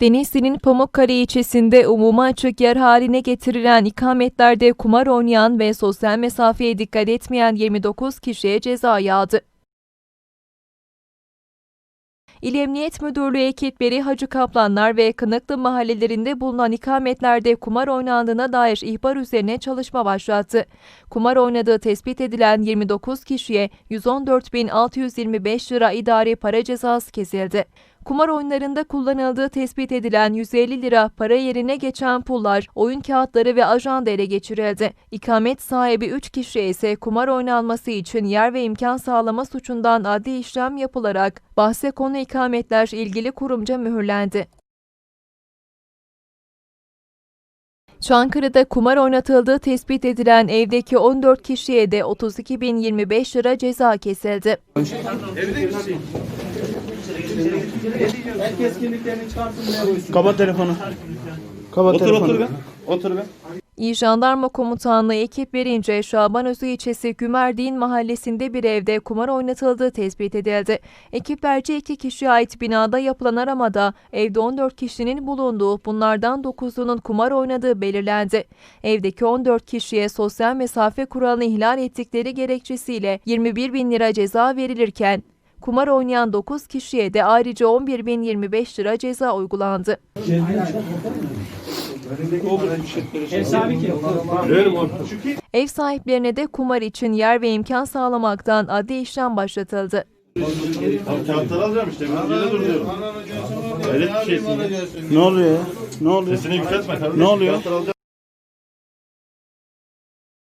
Denizli'nin Pamukkale ilçesinde umuma açık yer haline getirilen ikametlerde kumar oynayan ve sosyal mesafeye dikkat etmeyen 29 kişiye ceza yağdı. İl Emniyet Müdürlüğü ekipleri Hacı Kaplanlar ve Kınıklı mahallelerinde bulunan ikametlerde kumar oynandığına dair ihbar üzerine çalışma başlattı. Kumar oynadığı tespit edilen 29 kişiye 114.625 lira idari para cezası kesildi. Kumar oyunlarında kullanıldığı tespit edilen 150 lira para yerine geçen pullar, oyun kağıtları ve ajanda ele geçirildi. İkamet sahibi 3 kişiye ise kumar oynanması için yer ve imkan sağlama suçundan adli işlem yapılarak bahse konu ikametler ilgili kurumca mühürlendi. Çankırı'da kumar oynatıldığı tespit edilen evdeki 14 kişiye de 32.025 lira ceza kesildi. Herkes kimliklerini çıkarsın buraya koysun. Kapat telefonu. Kapat Otur telefonu. otur be. Otur be. İl Jandarma Komutanlığı ekiplerince Şabanözü ilçesi Gümerdin mahallesinde bir evde kumar oynatıldığı tespit edildi. Ekiplerce iki kişiye ait binada yapılan aramada evde 14 kişinin bulunduğu, bunlardan 9'unun kumar oynadığı belirlendi. Evdeki 14 kişiye sosyal mesafe kuralını ihlal ettikleri gerekçesiyle 21 bin lira ceza verilirken, kumar oynayan 9 kişiye de ayrıca 11.025 lira ceza uygulandı. Ev sahiplerine de kumar için yer ve imkan sağlamaktan adli işlem başlatıldı. Kağıtları alacağım işte. Ben böyle duruyorum. Hayret bir şeysin. Ne oluyor ya? Ne oluyor? Sesini yükseltme kardeşim. Ne oluyor?